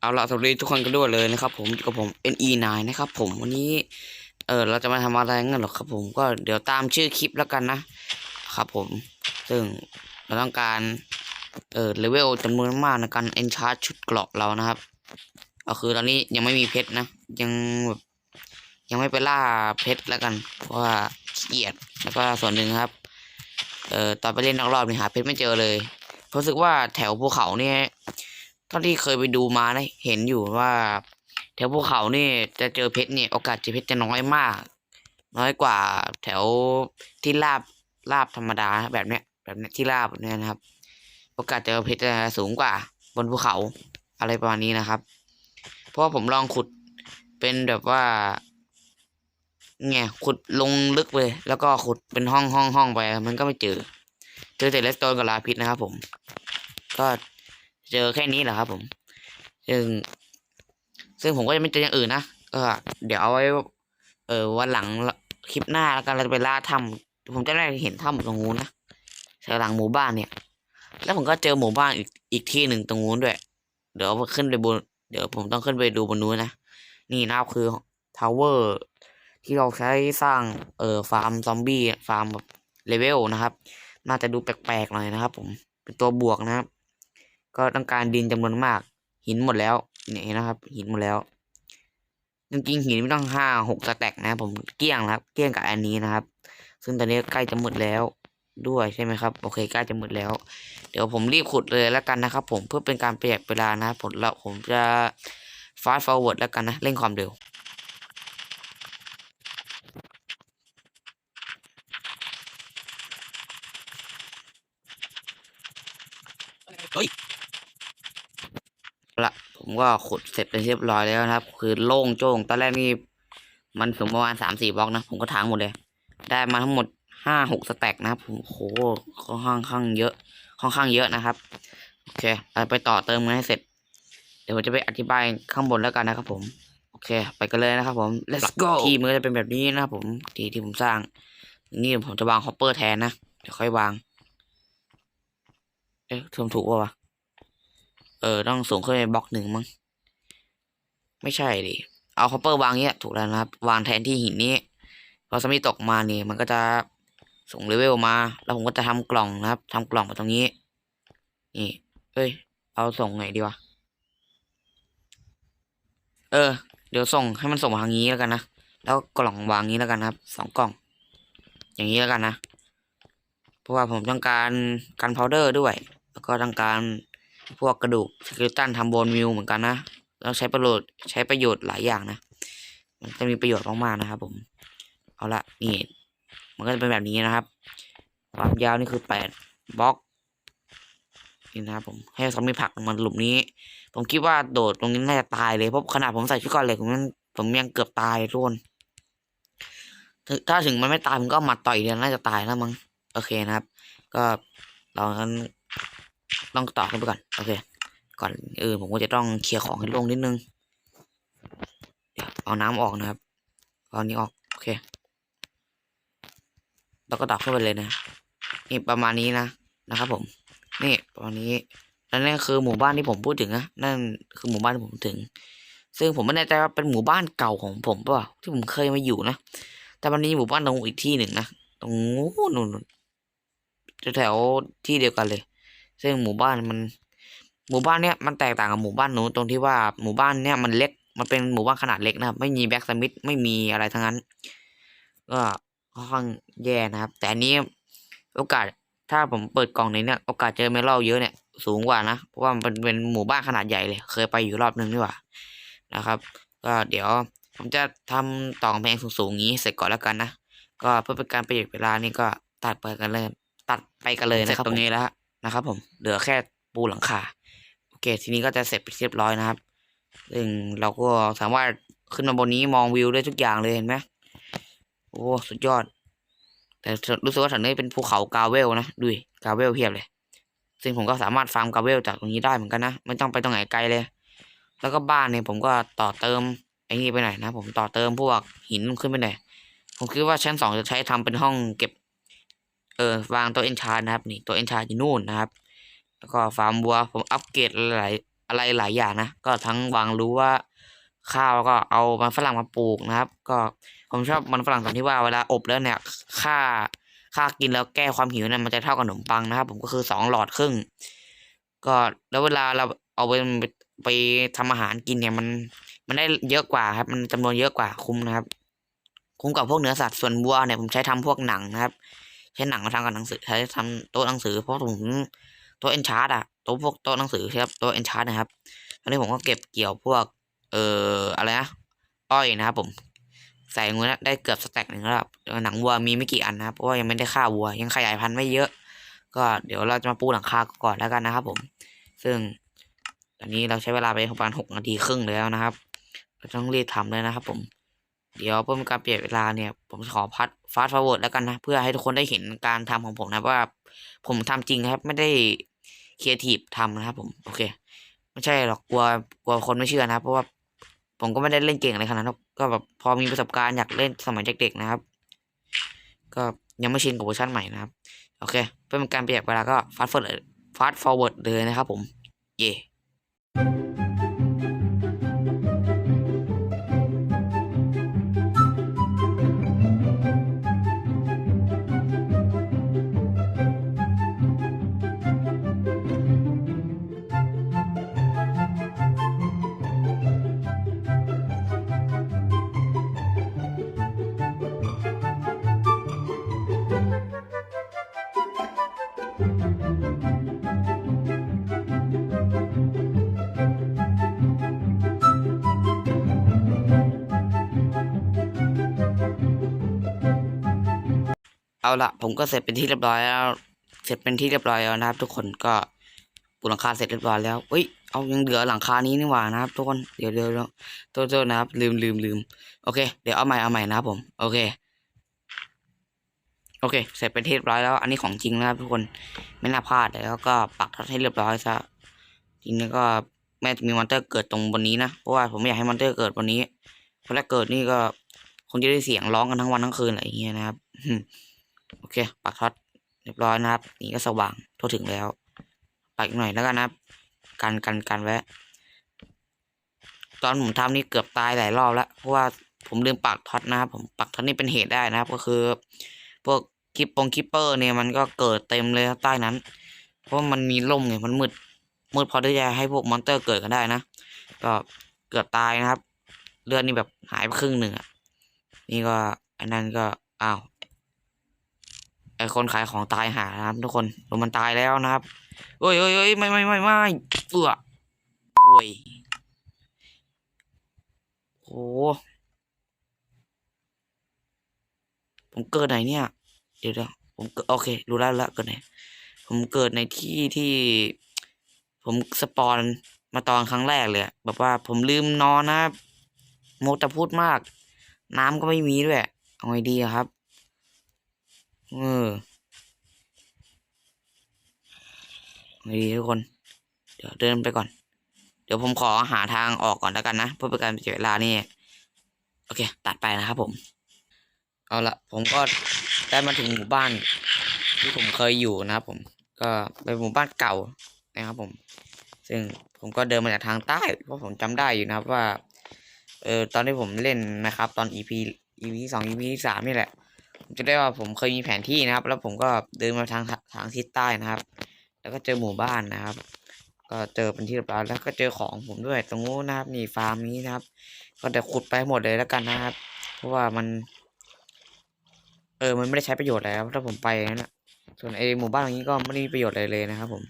เอาละสวัสดีทุกคนกันด้วยเลยนะครับ ผมกับผม NE9 นะครับผมวันนี้ เออเราจะมาทำอะไรงั้นหรอครับผมก็เดี๋ยวตามชื่อคลิปแล้วกันนะครับผม ซึ่งเราต้องการเออเลเวลจำนวนมากในการเอนชาร์ชุดเกราะเรานะครับก็คือตอนนี้ยังไม่มีเพชรนะ ยังแบบยังไม่ไปล่าเพชรแล้วกัน เพราะว่าเกียจแล้วก็ส่วนหนึ่งครับ เอ่อตอนไปเล่นนักรอบนี่หาเพชรไม่เจอเลยรู้สึกว่าแถวภูเขาเนี่ย เท่าที่เคยไปดูมานะเห็นอยู่ว่าแถวภูเขานี่จะเจอเพชรเนี่ยโอกาสเจอเพชรจะน้อยมาก น้อยกว่าแถวที่ราบราบธรรมดาแบบเนี้ยแบบเนี้ยที่ราบเนี่ยนะครับ โอกาสเจอเพชรจะสูงกว่า บนภูเขาอะไรประมาณนี้นะครับ เพราะผมลองขุดเป็นแบบว่าเนี่ยขุดลงลึกเลยแล้วก็ขุดเป็นห้องห้องห้องไปมันก็ไม่เจอ เจอแต่เลสโตนกับลาพิษนะครับผม ก็ เจอแค่นี้แหละครับ ผมซึ่งซึ่งผมก็จะไม่เจออย่างอื่นนะก็เดี๋ยวเอาไว้ เออวันหลังคลิปหน้าแล้วกันเราจะไปล่าถ้ำผมจะได้เห็นถ้ำตรงนู้นนะแถวหลังหมู่บ้านเนี่ย แล้วผมก็เจอหมู่บ้านอีกอีกที่หนึ่งตรงนู้นด้วย เดี๋ยวขึ้นไปบน เดี๋ยวผมต้องขึ้นไปดูบนนู้นนะนี่นะครับคือทาวเวอร์ที่เราใช้สร้างเอ่อฟาร์มซอมบี้ฟาร์มแบบเลเวลนะครับ น่าจะดูแปลกๆหน่อยนะครับ ผมเป็นตัวบวกนะครับ ก็ต้องการดินจำนวนมาก หินหมดแล้วเนี่ยนะครับ หินหมดแล้วจริงๆหินไม่ต้องห้าหกสแต็กนะ ผมเกลี้ยงแล้วเกลี้ยงกับอันนี้นะครับ ซึ่งตอนนี้ใกล้จะหมดแล้วด้วยใช่ไหมครับโอเคใกล้จะหมดแล้ว เดี๋ยวผมรีบขุดเลยแล้วกันนะครับ ผมเพื่อเป็นการประหยัดเวลานะผมแล้วผมจะฟาสต์ฟอร์เวิร์ดแล้วกันนะเร่งความเร็วเฮ้ย ละผมก็ขุดเสร็จเป็นที่เรียบร้อยแล้วนะครับ คือโล่งโจ้งตอนแรกนี่มันถึงประมาณสามสี่บล็อกนะ ผมก็ถางหมดเลย ได้มาทั้งหมดห้าหกสแต็กนะครับผมโหค่อนข้างข้างเยอะค่อนข้างเยอะนะครับโอเคเราไปต่อเติมกันให้เสร็จ เดี๋ยวผมจะไปอธิบายข้างบนแล้วกันนะครับ ผมโอเค ไปกันเลยนะครับ ผม let's go ที่มันก็จะเป็นแบบนี้นะครับผมที่ที่ผมสร้าง นี่ผมจะวางฮอปเปอร์แทนนะเดี๋ยวค่อยวาง เอ๊ะทำถูกป่าวะ เออ ต้องสูงขึ้นไปบล็อกหนึ่งมั้ง ไม่ใช่ดิ เอาคอปเปอร์วางเนี้ย ถูกแล้วนะครับ วางแทนที่หินนี้ พอสมิธตกมาเนี่ยมันก็จะส่งเลเวลมา แล้วผมก็จะทำกล่องนะครับทำกล่องมาตรงนี้ นี่เอ้ย เอาส่งไหนดีวะ เออ เดี๋ยวส่งให้มันส่งมาทางนี้แล้วกันนะ แล้วกล่องวางนี้แล้วกันนะครับ สองกล่อง อย่างนี้แล้วกันนะ เพราะว่าผมต้องการกันพาวเดอร์ด้วย แล้วก็ต้องการ พวกกระดูกสเกลตันทำโบนมิวเหมือนกันนะแล้วใช้ประโยชน์ใช้ประโยชน์หลายอย่างนะ มันจะมีประโยชน์มากๆนะครับผม เอาละนี่ มันก็จะเป็นแบบนี้นะครับ ความยาวนี่คือแปดบล็อกนี่นะครับผมให้ซอมบี้ผักมันหลุมนี้ ผมคิดว่าโดดตรงนี้น่าจะตายเลยเพราะขนาดผมใส่ชุดก่อนเหล็กผมยังผมยังเกือบตายทุกคนถ้าถึงมันไม่ตายผมก็เอาหมัดต่อยเดียวน่าจะตายแล้วมั้งโอเคนะครับ ก็เรางั้น ต้องต่อขึ้นไปก่อนโอเค ก่อนเออผมก็จะต้องเคลียร์ของให้โล่งนิดนึงเดี๋ยวเอาน้ำออกนะครับเอานนี้ออกโอเคแล้วก็ต่อขึ้นไปเลยนะนี่ประมาณนี้นะนะครับผม นี่ประมาณนี้แล้วนั่นคือหมู่บ้านที่ผมพูดถึงนะนั่นคือหมู่บ้านที่ผมถึง ซึ่งผมไม่แน่ใจว่าเป็นหมู่บ้านเก่าของผมเปล่าที่ผมเคยมาอยู่นะแต่วันนี้หมู่บ้านตรงอีกที่หนึ่งนะตรงนู้นนู่นนู่นแถวๆที่เดียวกันเลย ซึ่งหมู่บ้านมัน หมู่บ้านเนี้ยมันแตกต่างกับหมู่บ้านหนูตรงที่ว่าหมู่บ้านเนี้ยมันเล็ก มันเป็นหมู่บ้านขนาดเล็กนะครับ ไม่มีแบ็กสมิธไม่มีอะไรทั้งนั้น ก็ค่อนข้างแย่นะครับ แต่อันนี้โอกาสถ้าผมเปิดกล่องในเนี้ยโอกาสเจอเมลัลเยอะเนี่ยสูงกว่านะเพราะว่ามันเป็นหมู่บ้านขนาดใหญ่เลย เคยไปอยู่รอบนึงนี่หว่านะครับ ก็เดี๋ยวผมจะทำต่อแพงสูงๆงี้เสร็จก่อนแล้วกันนะก็เพื่อเป็นการประหยัดเวลานี่ก็ตัดไปกันเลย ตัดไปกันเลยนะครับตรงนี้แล้ว นะครับ ผมเหลือแค่ปูหลังคาโอเค ทีนี้ก็จะเสร็จไปเรียบร้อยนะครับซึ่งเราก็สามารถขึ้นมาบนนี้มองวิวได้ทุกอย่างเลยเห็นไหมโอ้สุดยอด แต่รู้สึกว่าแถวนี้เป็นภูเขากาเวลนะดูกาเวลเพียบเลย ซึ่งผมก็สามารถฟาร์มกาเวลจากตรงนี้ได้เหมือนกันนะไม่ต้องไปตรงไหนไกลเลย แล้วก็บ้านเนี่ยผมก็ต่อเติมไอ้นี่ไปหน่อยนะผมต่อเติมพวกหินขึ้นไปหน่อยผมคิดว่าชั้นสองจะใช้ทำเป็นห้องเก็บ เออวางตัวเอนชาร์นะครับนี่ตัวเอนชาร์อยู่นู่นนะครับ แล้วก็ฟาร์มวัวผมอัปเกรดหลายอะไรหลายอย่างนะก็ทั้งวางรู้ว่าข้าวก็เอามันฝรั่งมาปลูกนะครับ ก็ผมชอบมันฝรั่งตรงที่ว่าเวลาอบแล้วเนี่ยค่าค่ากินแล้วแก้ความหิวเนี่ยมันจะเท่ากับขนมปังนะครับ ผมก็คือสองหลอดครึ่ง ก็แล้วเวลาเราเอาไปไปทำอาหารกินเนี่ยมันมันได้เยอะกว่าครับ มันจำนวนเยอะกว่าคุ้มนะครับ คุ้มกับพวกเนื้อสัตว์ส่วนวัวเนี่ยผมใช้ทำพวกหนังนะครับ ใช้หนังมาทำกับหนังสือใช้ทำโต๊ะหนังสือเพราะผมโต๊ะเอนชาร์ดอะโต๊ะพวกโต๊ะหนังสือครับโต๊ะเอนชาร์ดนะครับตอนนี้ผมก็เก็บเกี่ยวพวก เอ่ออะไรนะอ้อยนะครับผมใส่งูนะได้เกือบสแต็กหนึ่งแล้วหนังวัวมีไม่กี่อันนะครับเพราะว่ายังไม่ได้ฆ่าวัว ยังขยายพันธุ์ไม่เยอะ ก็เดี๋ยวเราจะมาปูหลังคาก่อนแล้วกันนะครับ ผม ซึ่งตอนนี้เราใช้เวลาไปประมาณหกนาทีครึ่งแล้วนะครับเราต้องรีบทำเลยนะครับ ผม เดี๋ยวเพื่อเป็นการเปลี่ยนเวลาเนี่ย ผมขอพัดฟาสต์ฟอร์เวิร์ดแล้วกันนะ เพื่อให้ทุกคนได้เห็นการทำของผมนะว่า ผมทำจริงครับ ไม่ได้ครีเอทีฟทำนะครับ ผมโอเค ไม่ใช่หรอกกลัวกลัวคนไม่เชื่อนะครับเพราะว่าผมก็ไม่ได้เล่นเก่งอะไรขนาดนั้นก็แบบพอมีประสบการณ์อยากเล่นสมัยเด็กๆนะครับ ก็ยังไม่ชินกับเวอร์ชันใหม่นะครับ โอเค เพื่อเป็นการเปลี่ยนเวลาก็ฟาสต์ฟอร์เวิร์ดฟาสต์ฟอร์เวิร์ดเลยนะครับผม เย่ เอาละผมก็เสร็จเป็นที่เรียบร้อยแล้ว เสร็จเป็นที่เรียบร้อยแล้วนะครับ ทุกคนก็ปูหลังคาเสร็จเรียบร้อยแล้วเฮ้ยเอายังเหลือหลังคานี้นี่หว่านะครับ ทุกคนเดี๋ยวเดี๋ยวเดี๋ยวโทษโทษนะครับ ลืมลืมลืมโอเค เดี๋ยวเอาใหม่เอาใหม่นะครับผม โอเค โอเค เสร็จเป็นที่เรียบร้อยแล้ว อันนี้ของจริงนะครับ ทุกคนไม่น่าพลาดแล้วก็ปักท็อตให้เรียบร้อยซะทีนี้ก็แม่จะมีมอนเตอร์เกิดตรงบนนี้นะเพราะว่าผมไม่อยากให้มอนเตอร์เกิดบนนี้เพราะถ้าเกิดนี่ก็คงจะได้เสียงร้องกันทั้งวันทั้งคืนอะไรอย่างเงี้ยนะครับ โอเค ปักท็อตเรียบร้อยนะครับ นี่ก็สว่างทั่วถึงแล้ว ปักอีกหน่อยแล้วกันนะครับ กันกันกันแวะตอนผมทำนี่เกือบตายหลายรอบแล้ว เพราะว่าผมลืมปักท็อตนะครับผมปักท็อตนี่เป็นเหตุได้นะครับ ก็คือ พวกคลิปปงคลิปเปอร์เนี่ยมันก็เกิดเต็มเลยใต้นั้น เพราะมันมีร่มไงมันมืดมืดพอที่จะให้พวกมอนเตอร์เกิดกันได้นะ ก็เกือบตายนะครับ เลือดนี่แบบหายไปครึ่งหนึ่งอะ นี่ก็อันนั้นก็อ้าว ไอคนขายของตายหานะครับทุกคนลมมันตายแล้วนะครับเอ้ยเอ้ยเอ้ยไม่ไม่ไม่ไม่เอือโอ้ยโหผมเกิดไหนเนี่ย เดี๋ยวเดี๋ยวผมเกิดโอเค รู้แล้วล้วเกิดไหนผมเกิดในที่ที่ ผมสปอนมาตอนครั้งแรกเลยแบบว่าผมลืมนอนนะครับโมแตพูดมาก น้ำก็ไม่มีด้วย เอาไงดีครับ เออดีทุกคน เดี๋ยวเดินไปก่อน เดี๋ยวผมขอหาทางออกก่อนแล้วกันนะเพื่อเป็นการเสียเวลานี่ โอเค ตัดไปนะครับผม เอาละผมก็ได้มาถึงหมู่บ้านที่ผมเคยอยู่นะครับผม ก็เป็นหมู่บ้านเก่านะครับผม ซึ่งผมก็เดินมาจากทางใต้เพราะผมจำได้อยู่นะครับว่า เออตอนที่ผมเล่นนะครับ ตอน EP EP สอง EP สามนี่แหละ ผมจะได้ว่าผมเคยมีแผนที่นะครับ แล้วผมก็เดินมาทางทางทิศใต้นะครับ แล้วก็เจอหมู่บ้านนะครับ ก็เจอเป็นที่เรียบร้อยแล้วก็เจอของผมด้วย ตรงนู้นนะครับนี่ฟาร์มนี้นะครับ ก็เดี๋ยวขุดไปหมดเลยแล้วกันนะครับ เพราะว่ามัน เออมันไม่ได้ใช้ประโยชน์แล้วถ้าผมไปนั้นนะส่วนไอหมู่บ้านตรงนี้ก็ไม่ได้มีประโยชน์อะไรเลยนะครับผม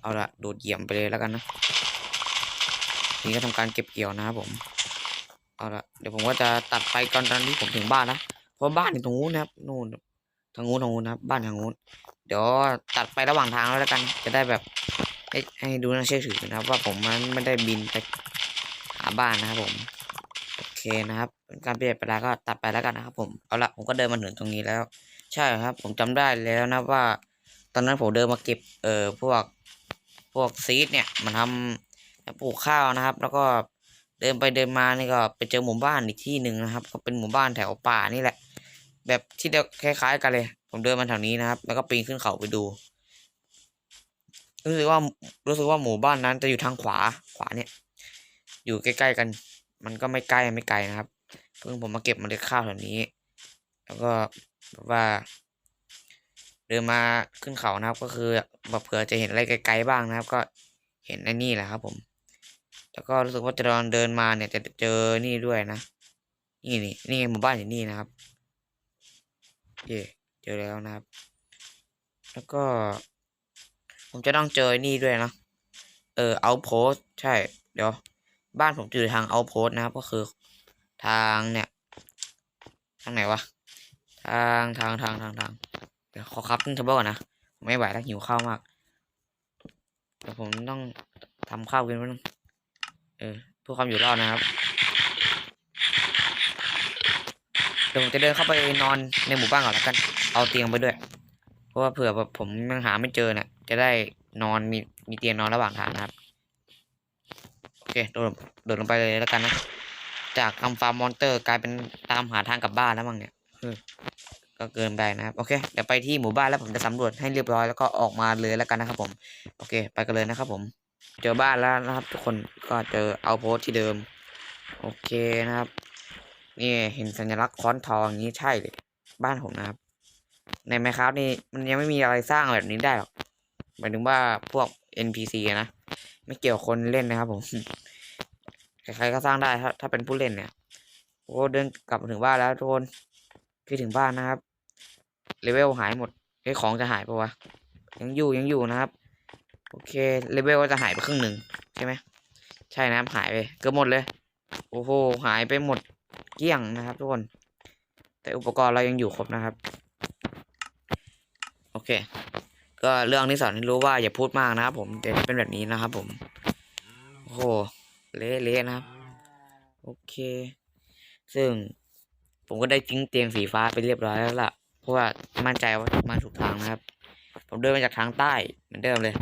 เอาละโดดเหยี่ยมไปเลยแล้วกันนะนี่ก็ทำการเก็บเกี่ยวนะครับผมเอาละเดี๋ยวผมก็จะตัดไปก่อนตอนที่ผมถึงบ้านนะ เพราะบ้านอยู่ตรงนู้นนะครับนู่นทางนู้นทางนู้นนะครับบ้านทางนู้นเดี๋ยวตัดไประหว่างทางแล้วกัน จะได้แบบให้ให้ดูน่าเชื่อถือนะครับ ว่าผมมันไม่ได้บินไปหาบ้านนะครับผมโอเคนะครับเป็นการเปลี่ยนเวลาก็ตัดไปแล้วกันนะครับ ผมเอาละผมก็เดินมาถึงตรงนี้แล้ว ใช่ครับ ผมจำได้แล้วนะว่า ตอนนั้นผมเดินมาเก็บเอ่อพวกพวกซีดเนี่ยมาทำปลูกข้าวนะครับ แล้วก็เดินไปเดินมานี่ก็ไปเจอหมู่บ้านอีกที่หนึ่งนะครับ ก็เป็นหมู่บ้านแถวป่านี่แหละ แบบที่เดียวคล้าย ๆ กันเลย ผมเดินมาแถวนี้นะครับ แล้วก็ปีนขึ้นเขาไปดู รู้สึกว่ารู้สึกว่าหมู่บ้านนั้นจะอยู่ทางขวาขวาเนี่ย อยู่ใกล้ๆกัน มันก็ไม่ใกล้ไม่ไกลนะครับ เพิ่งผมมาเก็บมเมล็ดข้าวแถวนี้ แล้วก็แบบว่าเดินมาขึ้นเขานะครับ ก็คือแบบเผื่อจะเห็นอะไรไกลๆบ้างนะครับ ก็เห็นไอ้นี่แหละครับ ผม แล้วก็รู้สึกว่าจะตอนเดินมาเนี่ยจะเจอนี่ด้วยนะ นี่นี่นี่หมู่บ้านอยู่นี่นะครับ เย่เจอแล้วนะครับ แล้วก็ ผมจะต้องเจอนี่ด้วยนะเออเอาโพสใช่ เดี๋ยว บ้านผมอยู่ทางเอาโพสนะครับ ก็คือ ทางเนี่ย ทางไหนวะ ทางทางทางทางทางเดี๋ยวขอครับตึ้งเทเบิลก่อนนะผมไม่ไหวแล้วหิวข้าวมากเดี๋ยวผมต้องทำข้าวกินไว้นึงเออเพื่อความอยู่รอดนะครับ เดี๋ยวผมจะเดินเข้าไปนอนในหมู่บ้านก่อนแล้วกัน เอาเตียงไปด้วย เพราะว่าเผื่อแบบผมยังหาไม่เจอเนี่ยจะได้นอนมีมีเตียงนอนระหว่างทางนะครับ โอเคโดดโดดลงไปเลยแล้วกันนะ จากทำฟาร์มมอนเตอร์กลายเป็นตามหาทางกลับบ้านแล้วมั้งเนี่ยก็เกินไปนะครับ โอเคเดี๋ยวไปที่หมู่บ้านแล้วผมจะสำรวจให้เรียบร้อยแล้วก็ออกมาเลยแล้วกันนะครับผม โอเค ไปกันเลยนะครับผม เจอบ้านแล้วนะครับ ทุกคนก็เจอเอาโพสที่เดิม โอเคนะครับ นี่เห็นสัญลักษณ์ค้อนทองอย่างนี้ใช่เลย บ้านผมนะครับ ในไมครับนี่มันยังไม่มีอะไรสร้างแบบนี้ได้หรอกหมายถึงว่าพวก NPC นะไม่เกี่ยวกับคนเล่นนะครับผมใครๆก็สร้างได้ถ้าถ้าเป็นผู้เล่นเนี่ยโอ้เดินกลับถึงบ้านแล้วทุกคนคือถึงบ้านนะครับเลเวลหายหมดไอ้ของจะหายปะวะยังอยู่ยังอยู่นะครับ โอเคเลเวลก็จะหายไปครึ่งหนึ่งใช่ไหมใช่นะครับหายไปเกือบหมดเลย โอ้โหหายไปหมด เกลี้ยงนะครับทุกคน แต่อุปกรณ์เรายังอยู่ครบนะครับ โอเค ก็เรื่องที่สอนให้รู้ว่าอย่าพูดมากนะครับผมเดี๋ยวจะเป็นแบบนี้นะครับ ผมโอ้โหเละๆนะครับ โอเค ซึ่งผมก็ได้ทิ้งเตียงสีฟ้าไปเรียบร้อยแล้วล่ะ เพราะว่ามั่นใจว่ามาถูกทางนะครับ ผมเดินมาจากทางใต้เหมือนเดิมเลย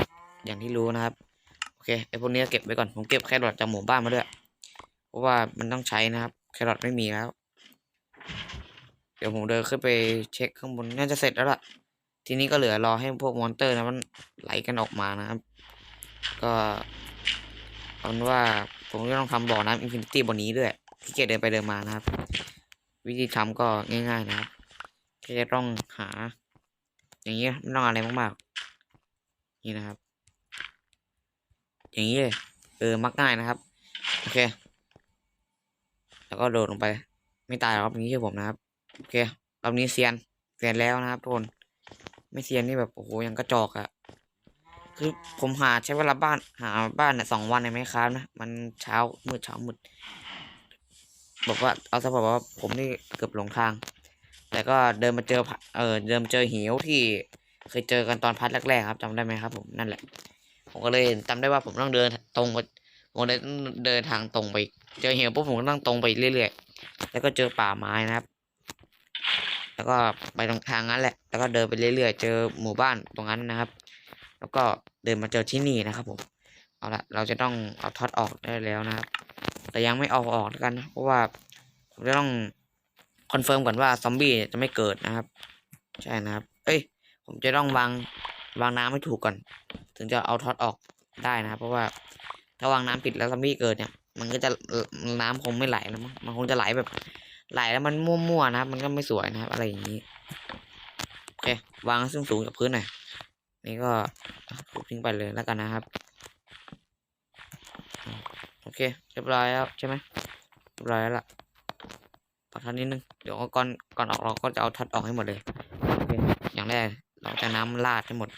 อย่างที่รู้นะครับ โอเคไอพวกนี้เก็บไว้ก่อน ผมเก็บแครอทจากหมู่บ้านมาด้วย เพราะว่ามันต้องใช้นะครับ แครอทไม่มีแล้ว เดี๋ยวผมเดินขึ้นไปเช็คข้างบนน่าจะเสร็จแล้วล่ะ ทีนี้ก็เหลือรอให้พวกมอนเตอร์นะมันไหลกันออกมานะครับ ก็เอาเป็นว่าผมก็ต้องทำบ่อน้ำอินฟินิตี้บนนี้ด้วยที่เกียจเดินไปเดินมานะครับ วิธีทำก็ง่าย ๆนะครับแค่ต้องหา อย่างเงี้ยไม่ต้องอะไรมากๆ นี่นะครับ อย่างนี้เลยเออมักง่ายนะครับ โอเค แล้วก็โดดลงไป ไม่ตายหรอกครับนี้คือผมนะครับโอเครอบนี้เซียนเซียนแล้วนะครับทุกคนไม่เซียนนี่แบบโอ้โหยังกระจอกอะคือผมหาใช้เวลาบ้านหาบ้านเนี่ยสองวันในไหมครับนะมันเช้ามืดเช้ามืดบอกว่าเอาซะบอกว่าผมนี่เกือบหลงทาง แต่ก็เดินมาเจอผเออเดินมาเจอหิวที่เคยเจอกันตอนพัดแรกๆครับจำได้ไหมครับ ผมนั่นแหละ ผมก็เลยจำได้ว่าผมต้องเดินตรงไปผมเลยต้องเดินทางตรงไป เจอเหวปุ๊บผมก็ต้องตรงไปเรื่อยๆ แล้วก็เจอป่าไม้นะครับ แล้วก็ไปตรงทางนั้นแหละ แล้วก็เดินไปเรื่อยๆ เจอหมู่บ้านตรงนั้นนะครับ แล้วก็เดินมาเจอที่นี่นะครับผม เอาละเราจะต้องเอาท็อตออกได้แล้วนะครับ แต่ยังไม่เอาออกแล้วกันนะเพราะว่าผมจะต้องคอนเฟิร์มก่อนว่าซอมบี้จะไม่เกิดนะครับ ใช่นะครับ เอ้ย ผมจะต้องวางวางน้ำให้ถูกก่อน ถึงจะเอาท็อตออกได้นะครับ เพราะว่าถ้าวางน้ำผิดแล้วซอมบี้เกิดเนี่ย มันก็จะน้ำคงไม่ไหลแล้วมั้งมันคงจะไหลแบบ ไหลแล้วมันมั่วๆนะครับมันก็ไม่สวยนะครับ อะไรอย่างนี้โอเควางซึ่งสูงจากพื้นหน่อยนี่ก็ทุบทิ้งไปเลยแล้วกันนะครับโอเคเรียบร้อยแล้วใช่ไหมเรียบร้อยแล้วล่ะปรับทันนิดนึงเดี๋ยวก่อนก่อนออกเราก็จะเอาท็อตออกให้หมดเลยโอเคอย่างแรกเราจะน้ำราดให้หมด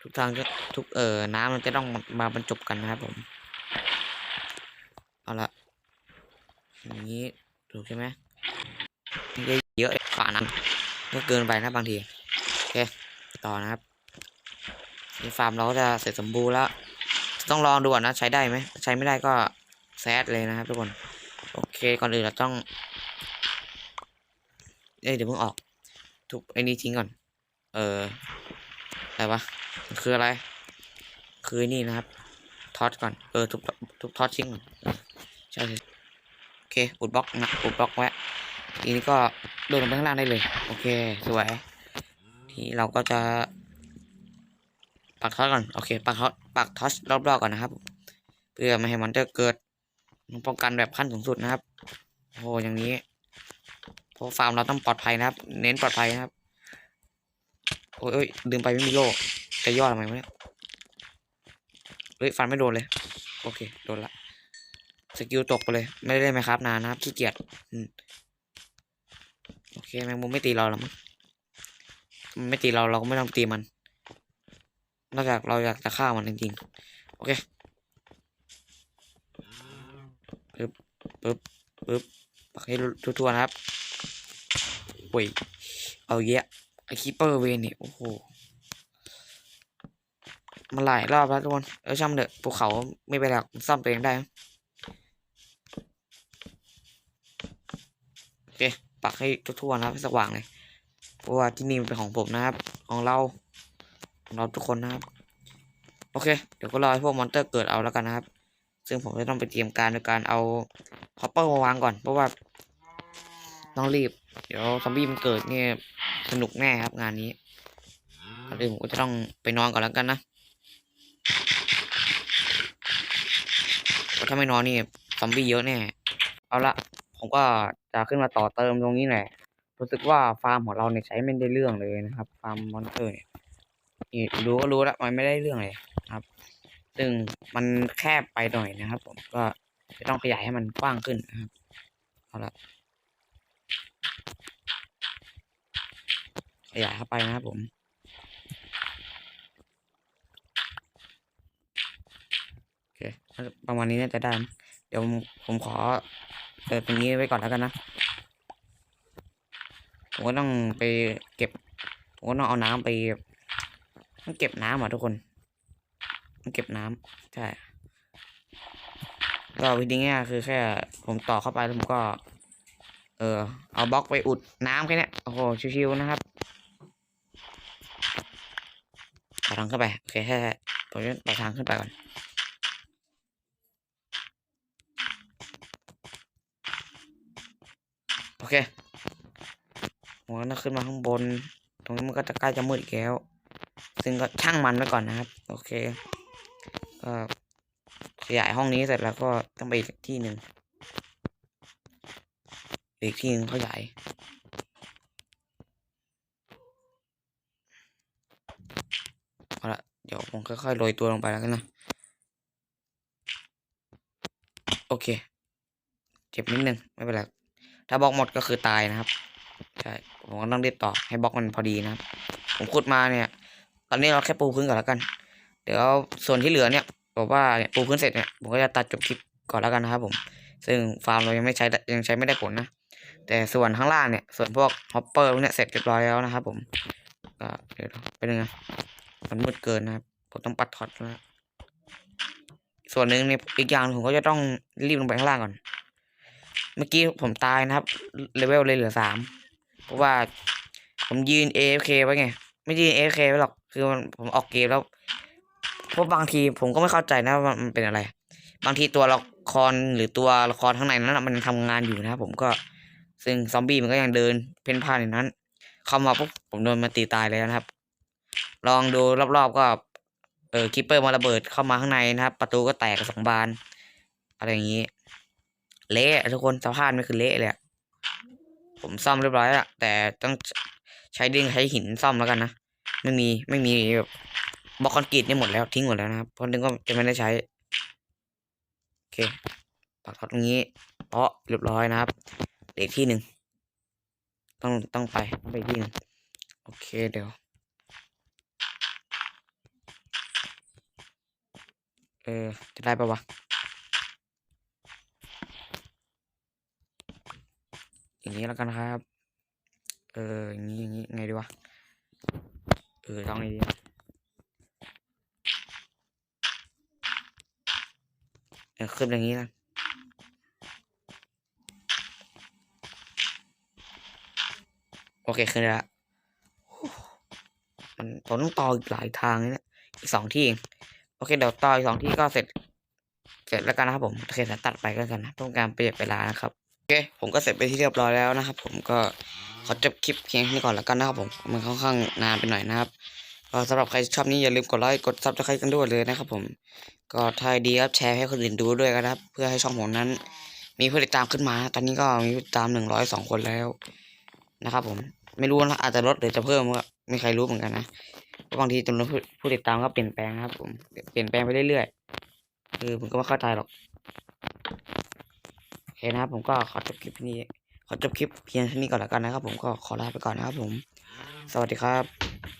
ทุกทางทุกเอ่อน้ำมันจะต้องมาบรรจบกันนะครับผม เอาละอย่างนี้ถูกใช่ไหมไม่ได้เยอะขวานั้นก็เกินไปนะบางที โอเค ต่อนะครับนี่ฟาร์มเราก็จะเสร็จสมบูรณ์แล้ว ต้องลองดูก่อนนะใช้ได้ไหม ใช้ไม่ได้ก็แซดเลยนะครับทุกคน โอเค ก่อนอื่นเราต้อง เอ้ยเดี๋ยวเพิ่งออก ทุบไอ้นี้ทิ้งก่อน เออ อะไรวะ คืออะไร คือนี่นะครับ ทอดก่อน เออทุบทุบทอดทิ้งก่อน เออโอเคอุดบล็อกนะอุดบล็อกไว้ทีนี้ก็โดดลงไปข้างล่างได้เลย โอเค สวย ทีเราก็จะ ปักทอตก่อน โอเคปักทอตปักทอตรอบๆก่อนนะครับ เพื่อไม่ให้มอนเตอร์เกิดป้องกันแบบขั้นสูงสุดนะครับโอ้โหอย่างนี้เพราะฟาร์มเราต้องปลอดภัยนะครับ เน้นปลอดภัยนะครับโอ้ยเอ้ยลืมไปไม่มีโล่จะย่อทำไมวะเนี่ยเฮ้ยฟันไม่โดนเลย โอเค โดนละ สกิลตกไปเลย ไม่ได้เล่นไหมครับนานนะครับขี้เกียจโอเคแมงมุมไม่ตีเราหรอกมั้งมันไม่ตีเราเราก็ไม่ต้องตีมัน นอกจากเราอยากจะฆ่ามันจริงๆ โอเคปึ๊บปึ๊บปึ๊บปักให้ทั่วๆนะครับโอ้ยเอาเยอะไอคีเปอร์เวนี่โอ้โหมาหลายรอบแล้วทุกคนเออช่างเถอะภูเขาไม่ไปนไรหรอกซ่อมตัวเองได้นะโอ เคปักให้ทั่วๆนะครับสว่างเลยเพราะว่าที่นี่มันเป็นของผมนะครับ ของเราของเราทุกคนนะครับ โอเค เดี๋ยวก็รอให้พวกมอนเตอร์เกิดเอาแล้วกันนะครับ ซึ่งผมจะต้องไปเตรียมการโดยการเอาฮอปเปอร์มาวางก่อนเพราะว่าต้องรีบ เดี๋ยวซอมบี้มันเกิดเนี่ยสนุกแน่ครับงานนี้ก่อนอื่นผมก็จะต้องไปนอนก่อนแล้วกันนะเพราะถ้าไม่นอนนี่ซอมบี้เยอะแน่ เอาละ ผมก็จะขึ้นมาต่อเติมตรงนี้แหละรู้สึกว่าฟาร์มของเราเนี่ยใช้ไม่ได้เรื่องเลยนะครับ ฟาร์มมอนเตอร์เนี่ยรู้ก็รู้แล้วมันไม่ได้เรื่องเลยครับ ซึ่งมันแคบไปหน่อยนะครับ ผมก็จะต้องขยายให้มันกว้างขึ้นนะครับเอาละขยายเข้าไปนะครับผมโอเคประมาณนี้น่าจะได้ เดี๋ยวผมขอ เปิดตรงนี้ไว้ก่อนแล้วกันนะผมก็ต้องไปเก็บผมก็ต้องเอาน้ำไปต้องเก็บน้ำอะทุกคนต้องเก็บน้ำใช่ก็วิธีง่ายคือแค่ ผมต่อเข้าไปแล้วผมก็ เออ เอาบล็อกไปอุดน้ำแค่นี้โอ้โหชิวๆนะครับต่อทางขึ้นไปโอเคแค่ผมจะต่อทางขึ้นไปก่อน โอ เคผมก็ต้องขึ้นมาข้างบน ตรงนี้มันก็จะใกล้จะมืดอีกแล้ว ซึ่งก็ช่างมันไว้ก่อนนะครับ โอเคก็ขยายห้องนี้เสร็จแล้วก็ต้องไปอีกที่หนึ่งอีกที่หนึ่งขยายเอาละเดี๋ยวผมค่อยๆโรยตัวลงไปแล้วกันนะ โอเค เจ็บนิดนึง ไม่เป็นไร ถ้าบล็อกหมดก็คือตายนะครับ ใช่ ผมก็ต้องรีบต่อให้บล็อกมันพอดีนะครับ ผมขุดมาเนี่ย ตอนนี้เราแค่ปูพื้นก่อนแล้วกัน เดี๋ยวส่วนที่เหลือเนี่ยบอกว่าปูพื้นเสร็จเนี่ยผมก็จะตัดจบคลิปก่อนแล้วกันนะครับผม ซึ่งฟาร์มเรายังไม่ใช้ยังใช้ไม่ได้ผลนะ แต่ส่วนข้างล่างเนี่ย ส่วนพวกฮอปเปอร์พวกเนี่ยเสร็จเรียบร้อยแล้วนะครับผม ก็เดี๋ยวเป็นยังไงมันมืดเกินนะครับ ผมต้องปัดทอตแล้วส่วนหนึ่งเนี่ยอีกอย่างผมก็จะต้องรีบลงไปข้างล่างก่อน เมื่อกี้ผมตายนะครับ เลเวลเลยเหลือสามเพราะว่าผมยืน AFK ไว้ไง ไม่ยืน AFK ไว้หรอก คือมันผมออกเกมแล้ว เพราะบางทีผมก็ไม่เข้าใจนะว่ามันเป็นอะไร บางทีตัวละครหรือตัวละครข้างในนั้นนะมันทำงานอยู่นะครับผมก็ ซึ่งซอมบี้มันก็ยังเดินเพ่นพ่านอย่างนั้น เข้ามาปุ๊บผมโดนมาตีตายเลยนะครับ ลองดูรอบๆก็ เออคิปเปอร์มาระเบิดเข้ามาข้างในนะครับ ประตูก็แตกสองบาน อะไรอย่างนี้ เละทุกคนสภาพมันคือเละเลยผมซ่อมเรียบร้อยแล้วแต่ต้องใช้ดินใช้หินซ่อมแล้วกันนะไม่มีไม่มีแบบบล็อกคอนกรีตเนี่ยหมดแล้วทิ้งหมดแล้วนะครับเพราะนึกว่าจะไม่ได้ใช้โอเคปักท็อตตรงนี้เพาะเรียบร้อยนะครับเด็กที่หนึ่งต้องต้องไปไปที่หนึ่งโอเคเดี๋ยวเออจะได้ปะวะ อย่างนี้แล้วกันนะครับ เอออย่างนี้อย่างนี้ไงดีวะ เออต้องไงดีนะเออขึ้นอย่างนี้นะโอเคขึ้นแล้วมันผมต้องต่ออีกหลายทางเลยนี่ยอีกสองที่เองโอเคเดี๋ยวต่ออีกสองที่ก็เสร็จ เสร็จแล้วกันนะครับผมโอเคแต่ตัดไปก็แล้วกันนะต้องการประหยัดเวลานะครับ โอเคผมก็เสร็จไปที่เรียบร้อยแล้วนะครับ ผมก็ขอจบคลิปเพียงนี้ก่อนแล้วกันนะครับผมมันค่อนข้างนานไปหน่อยนะครับก็สำหรับใครชอบนี้อย่าลืมกดไลค์กดซับสไครต์กันด้วยเลยนะครับ ผมก็ถ้าดีครับแชร์ให้คนอื่นดูด้วยกันนะครับ เพื่อให้ช่องผมนั้น มีผู้ติดตามขึ้นมา ตอนนี้ก็มีผู้ติดตามหนึ่งร้อยสองคนแล้วนะครับ ผมไม่รู้นะอาจจะลดหรือจะเพิ่มก็ไม่ใครรู้เหมือนกันนะเพราะบางทีจำนวนผู้ติดตามก็เปลี่ยนแปลงครับ ผมเปลี่ยนแปลงไปเรื่อยๆคือผมก็ไม่เข้าใจหรอก เคนะครับผมก็ขอจบคลิปนี้ ขอจบคลิปเพียงเท่านี้ก่อนแล้วกันนะครับ ผมก็ขอลาไปก่อนนะครับผม สวัสดีครับ